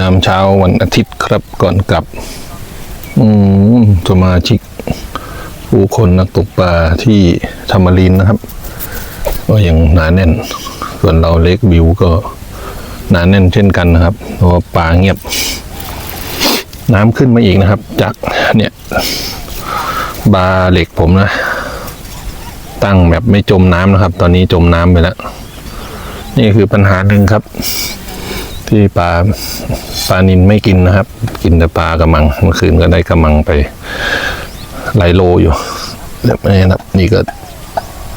ยามเช้าวันอาทิตย์ครับก่อนกลับ อืมสมาชิกผู้คนนักตกปลาที่ธรรมรินนะครับ ก็ยังหนาแน่น ส่วนเราเล็กวิวก็หนาแน่นเช่นกันนะครับเพราะว่าปลาเงียบ น้ำขึ้นมาอีกนะครับ จากเนี่ยบาเหล็กผมนะ ตั้งแบบไม่จมน้ำนะครับ ตอนนี้จมน้ำไปแล้ว นี่คือปัญหาหนึ่งครับ ที่ปลาปลานินไม่กินนะครับ กินแต่ปลากระมัง เมื่อคืนก็ได้กระมังไปหลายโลอยู่แบบนี้นะครับนี่ก็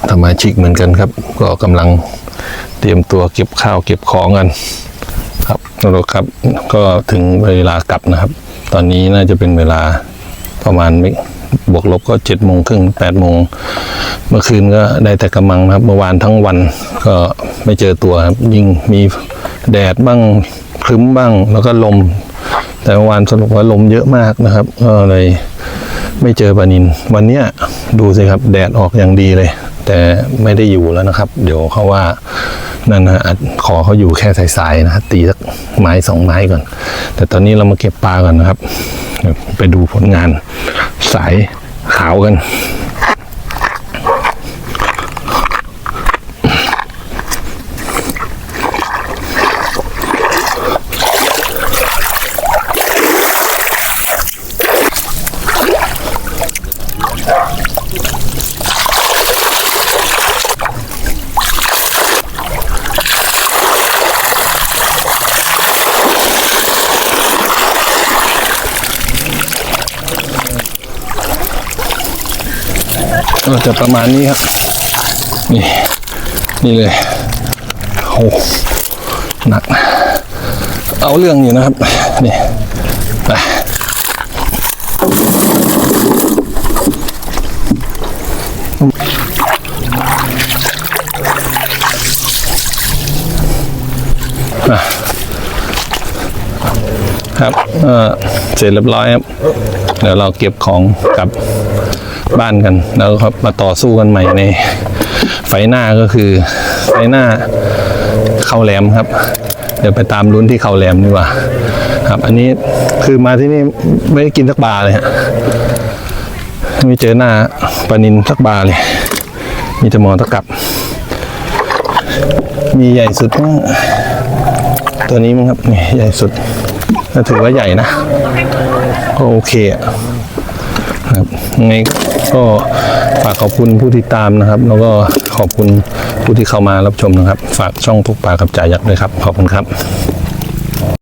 สมาชิกเหมือนกันครับ ก็กำลังเตรียมตัวเก็บข้าวเก็บของกัน ครับแล้วครับก็ถึงเวลากลับนะครับ ตอนนี้น่าจะเป็นเวลาประมาณไม่บวกลบก็เจ็ดโมงครึ่งแปดโมงเมื่อคืนก็ได้แต่กำมังครับ เมื่อวานทั้งวันก็ไม่เจอตัวครับยิ่งมี แดดบ้างครึ้มบ้าง แล้วก็ลม แต่เมื่อวานสรุปว่าลมเยอะมากนะครับก็เลยไม่เจอปลานิน วันเนี้ยดูสิครับแดดออกอย่างดีเลย แต่ไม่ได้อยู่แล้วนะครับ เดี๋ยวเขาว่านั่นนะขอเขาอยู่แค่สายๆนะตีสักไม้สองไม้ก่อน แต่ตอนนี้เรามาเก็บปลาก่อนนะครับ ไปดูผลงานสายขาวกัน ก็จะประมาณนี้ครับ นี่ นี่เลยโอ้หนัก เอาเรื่องอยู่นะครับ นี่ไปครับเอ่อเสร็จเรียบร้อยครับ เดี๋ยวเราเก็บของกลับ บ้านกัน แล้วก็มาต่อสู้กันใหม่ในไฟหน้าก็คือไฟหน้าเข้าแหลมครับ เดี๋ยวไปตามลุ้นที่เข้าแหลมดีกว่า ครับ อันนี้คือมาที่นี่ไม่ได้กินสักบาเลยฮะไม่เจอหน้าปลานินสักบาเลย มีแต่หมอตะกับ มีใหญ่สุดตัวนี้มั้งครับนี่ใหญ่สุดถือว่าใหญ่นะ โอเคอะ ยังไงก็ฝากขอบคุณผู้ที่ตามนะครับ แล้วก็ขอบคุณผู้ที่เข้ามารับชมนะครับ ฝากช่องพวกปลากับจ่ายักษ์ด้วยครับ ขอบคุณครับ